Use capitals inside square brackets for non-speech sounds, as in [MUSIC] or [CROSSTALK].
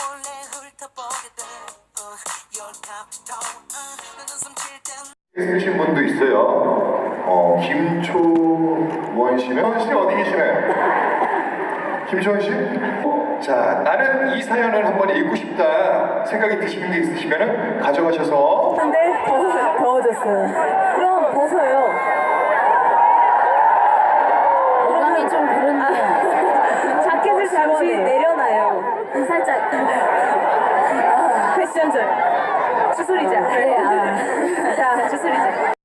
돼 어, 어, 분도 있어요. 어, 김초원 씨는 원씨 어디 계시나요? 김초원 씨? 자, 나는 이 사연을 한번 읽고 싶다 생각이 드시는 게 있으시면 가져가셔서 근데 더워요. 더워졌어요. 그럼 벗어요. 오감이 좀 그런데 [LAUGHS] 자켓을 잠시 내려놔요. 살짝 패션적. 주술이자. 그래, 아. [LAUGHS] 자, 주술이자.